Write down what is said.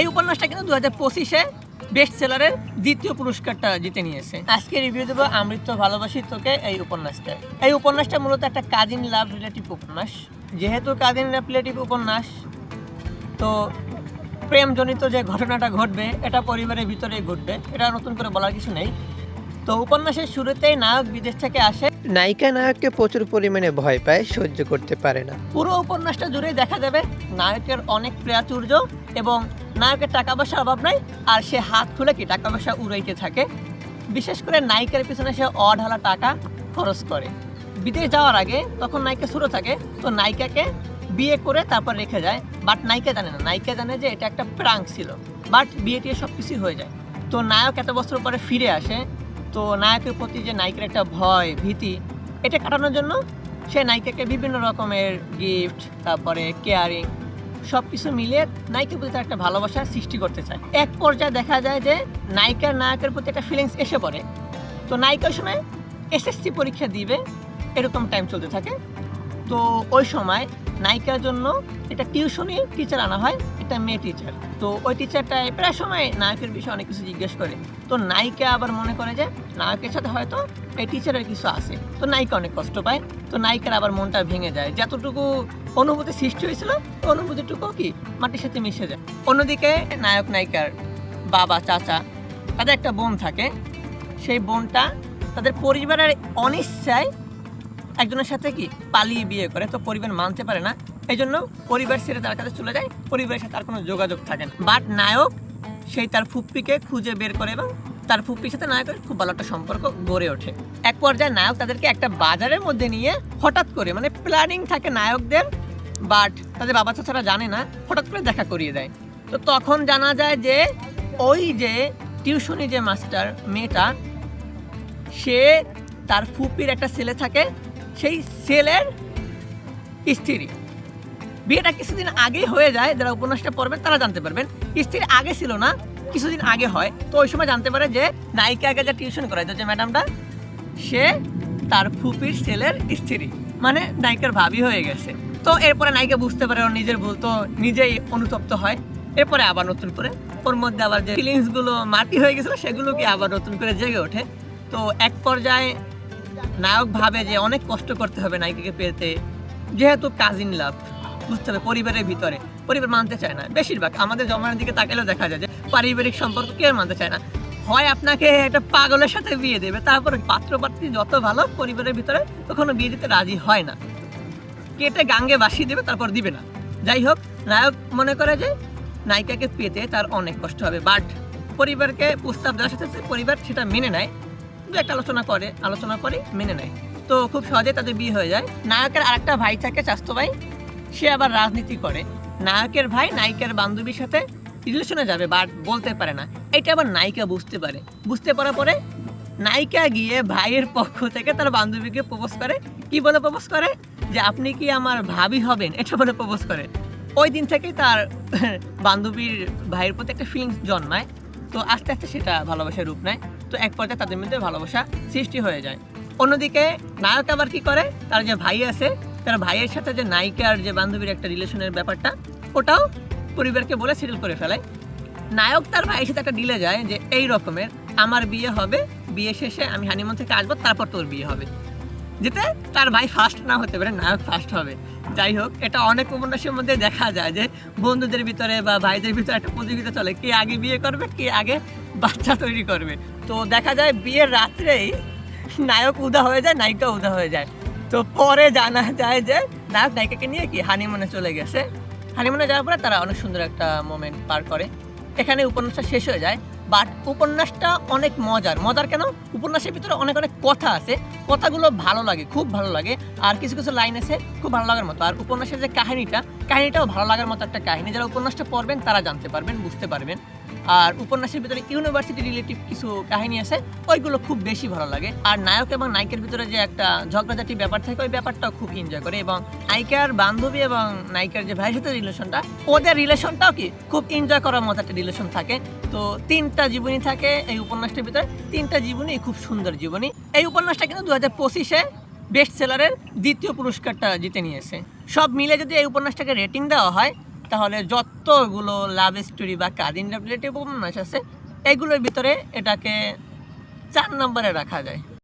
এই উপন্যাসটা কিন্তু দু হাজার পঁচিশে বেস্ট সেলারের দ্বিতীয় পুরস্কারটা জিতে নিয়েছে। আজকে রিভিউ দেবো আমৃত্য ভালোবাসি তোকে এই উপন্যাসটা। এই উপন্যাসটা মূলত একটা কাজিন লাভ রিলেটিভ উপন্যাস। যেহেতু কাজিন লাভ রিলেটিভ উপন্যাস তো প্রেমজনিত যে ঘটনাটা ঘটবে এটা পরিবারের ভিতরেই ঘটবে এটা নতুন করে বলার কিছু নেই। তো উপন্যাসের শুরুতেই নায়ক বিদেশ থেকে আসে। নায়িকা নায়ককে প্রচুর পরিমাণে ভয় পায় সহ্য করতে পারে না। পুরো উপন্যাসটা জুড়েই দেখা যাবে নায়কের অনেক প্রাচুর্য এবং নায়কের টাকা পয়সার অভাব নাই, আর সে হাত খুলে কি টাকা পয়সা উড়াইতে থাকে? বিশেষ করে নায়িকার পিছনে সে অঢালা টাকা খরচ করে। বিদেশ যাওয়ার আগে তখন নায়িকা ছোটো থাকে, তো নায়িকাকে বিয়ে করে তারপর রেখে যায়। বাট নায়িকা জানে না, নায়িকা জানে যে এটা একটা প্রাঙ্ক ছিল। বাট বিয়ে টিয়ে সব কিছুই হয়ে যায়। তো নায়ক এত বছর পরে ফিরে আসে, তো নায়কের প্রতি যে নায়িকার একটা ভয়, ভীতি, এটা কাটানোর জন্য সে নায়িকাকে বিভিন্ন রকমের গিফট তারপরে কেয়ারিং সব কিছু মিলিয়ে নায়িকার প্রতি তার একটা ভালোবাসা সৃষ্টি করতে চায়। এক পর্যায়ে দেখা যায় যে নায়িকার নায়কের প্রতি একটা ফিলিংস এসে পড়ে। তো নায়িকা নায়িকার সময় এসএসসি পরীক্ষা দিবে, এরকম টাইম চলতে থাকে। তো ওই সময় নায়িকার জন্য একটা টিউশনি টিচার আনা হয়, একটা মেয়ে টিচার তো ওই টিচারটাই প্রায় সময় নায়কের বিষয়ে অনেক কিছু জিজ্ঞেস করে। তো নায়িকা আবার মনে করে যে নায়কের সাথে হয়তো এই টিচারের কিছু আছে। তো নায়িকা অনেক কষ্ট পায়। তো নায়িকার আবার মনটা ভেঙে যায়। যতটুকু অনুভূতি সৃষ্টি হয়েছিল অনুভূতিটুকু কি মাটির সাথে মিশে যায়। অন্যদিকে নায়ক নায়িকার বাবা, চাচা, তাদের একটা বোন থাকে। সেই বোনটা তাদের পরিবারের অনিচ্ছায় একজনের সাথে কি পালিয়ে বিয়ে করে, তো পরিবার মানতে পারে না এই জন্য পরিবার ছেড়ে তার কাছে চলে যায়, পরিবারের সাথে আর কোনো যোগাযোগ থাকে না। বাট নায়ক, সেই তার ফুপ্পিকে খুঁজে বের করে এবং তার ফুপ্পির সাথে নায়কের খুব ভালো একটা সম্পর্ক গড়ে ওঠে। এক পর্যায়ে নায়ক তাদেরকে একটা বাজারের মধ্যে নিয়ে হঠাৎ করে মানে প্ল্যানিং থাকে নায়কদের বাট তাদের বাবা চাচারা জানে না, হঠাৎ করে দেখা করিয়ে দেয়। তো তখন জানা যায় যে, ওই যে টিউশনি যে মাস্টার মেয়েটা, সে তার ফুপির একটা ছেলে থাকে সেই ছেলের স্ত্রী। বিয়েটা কিছুদিন আগে হয়ে যায়, যারা উপন্যাসটা পড়বেন তারা জানতে পারবেন। স্ত্রী আগে ছিল না, কিছুদিন আগে হয়। তো ওই সময় জানতে পারে যে নায়িকা আগে যা টিউশন করাইতো, যে ম্যাডামটা, সে তার ফুপির ছেলের স্ত্রী মানে নায়িকার ভাবি হয়ে গেছে। তো এরপরে নায়িকা বুঝতে পারে ওর নিজের ভুল, তো নিজেই অনুতপ্ত হয়। এরপরে আবার নতুন করে। ওর মধ্যে আবার যে ফিলিংসগুলো মাটি হয়ে গেছিল, সেগুলোকে আবার নতুন করে জেগে ওঠে। তো এক পর্যায়ে নায়ক ভাবে যে অনেক কষ্ট করতে হবে নায়িকাকে পেতে, যেহেতু কাজিন লাভ বুঝতে হবে পরিবারের ভিতরে। পরিবার মানতে চায় না। বেশিরভাগ আমাদের জমানের দিকে তাকালেও দেখা যায় যে পারিবারিক সম্পর্ক কেউ মানতে চায় না। হয় আপনাকে একটা পাগলের সাথে বিয়ে দেবে, তারপরে পাত্রপাত্রী যত ভালো পরিবারের ভিতরে কখনো বিয়ে দিতে রাজি হয় না। কেটে গাঙ্গে বাসিয়ে দেবে, তারপর দিবে না। যাই হোক, নায়ক মনে করে যে নায়িকাকে পেতে তার অনেক কষ্ট হবে বাট পরিবারকে প্রস্তাব দেওয়ার সাথে পরিবার সেটা মেনে নেয়। দু একটা আলোচনা করে আলোচনা করে মেনে নেয়। তো খুব সহজে তাদের বিয়ে হয়ে যায়। নায়কের আরেকটা ভাই থাকে স্বাস্থ্য ভাই, সে আবার রাজনীতি করে। নায়কের ভাই নায়িকার বান্ধবীর সাথে রিলেশনে যাবে বাট বলতে পারে না। এটা আবার নায়িকা বুঝতে পারে। বুঝতে পারার পরে নায়িকা গিয়ে ভাইয়ের পক্ষ থেকে তার বান্ধবীকে প্রপোজ করে। কি বলে প্রপোজ করে? যে আপনি কি আমার ভাবি হবেন? এটা বলে প্রপোজ করে। ওই দিন থেকেই তার বান্ধবীর ভাইয়ের প্রতি একটা ফিলিংস জন্মায়। তো আস্তে আস্তে সেটা ভালোবাসার রূপ নেয়। তো এক পর্যায়ে তাদের মধ্যে ভালোবাসা সৃষ্টি হয়ে যায়। অন্যদিকে নায়ক আবার কি করে? তার যে ভাই আছে, তার ভাইয়ের সাথে যে নায়িকার যে বান্ধবীর একটা রিলেশনের ব্যাপারটা, ওটাও পরিবারকে বলে সিরিয়াল করে ফেলায় নায়ক তার ভাইয়ের সাথে একটা ডিলে যায় যে, এই রকমের, আমার বিয়ে হবে, বিয়ে শেষে আমি হানিমুন থেকে আসব, তারপর তোর বিয়ে হবে। যেতে তার ভাই ফার্স্ট না হতে পারে, নায়ক ফার্স্ট হবে। যাই হোক, এটা অনেক উপন্যাসের মধ্যে দেখা যায় যে বন্ধুদের ভিতরে বা ভাইদের ভিতরে একটা প্রতিযোগিতা চলে, কে আগে বিয়ে করবে, কে আগে বাচ্চা তৈরি করবে। তো দেখা যায় বিয়ের রাত্রেই নায়ক উদা হয়ে যায়, নায়িকা উদা হয়ে যায়। তো পরে জানা যায় যে নায়ক নায়িকাকে নিয়ে কি হানিমুনে চলে গেছে। হানিমুনে যাওয়ার পরে তারা অনেক সুন্দর একটা মোমেন্ট পার করে। এখানে উপন্যাসটা শেষ হয়ে যায়। বাট উপন্যাসটা অনেক মজার। মজার কেন? উপন্যাসের ভিতরে অনেক অনেক কথা আছে। কথাগুলো ভালো লাগে, খুব ভালো লাগে। আর কিছু কিছু লাইন আছে খুব ভালো লাগার মতো। আর উপন্যাসের যে কাহিনীটা, কাহিনীটাও ভালো লাগার মতো একটা কাহিনী। যারা উপন্যাসটা পড়বেন তারা জানতে পারবেন, বুঝতে পারবেন। আর উপন্যাসের ভিতরে ইউনিভার্সিটি রিলেটিভ কিছু কাহিনী আছে, ওইগুলো খুব বেশি ভালো লাগে। আর নায়ক এবং নায়িকার ভিতরে যে একটা ঝগড়াঝাটি ব্যাপার থাকে, ওই ব্যাপারটাও খুব এনজয় করে। এবং নায়িকার বান্ধবী এবং নায়িকার যে ভাইয়ের সাথে রিলেশনটা ওদের রিলেশনটাও কি খুব এনজয় করার মতো একটা রিলেশন থাকে। তো তিনটা জীবনী থাকে এই উপন্যাসটার ভিতরে। তিনটা জীবনী, খুব সুন্দর জীবনী। এই উপন্যাসটা কিন্তু দু হাজার পঁচিশে বেস্ট সেলারের দ্বিতীয় পুরস্কারটা জিতে নিয়েছে। সব মিলে যদি এই উপন্যাসটাকে রেটিং দেওয়া হয় তাহলে যতগুলো লাভ স্টোরি বা কাজিন রিলেটিভ উপন্যাস আছে, এগুলোর ভিতরে এটাকে চার নম্বরে রাখা যায়।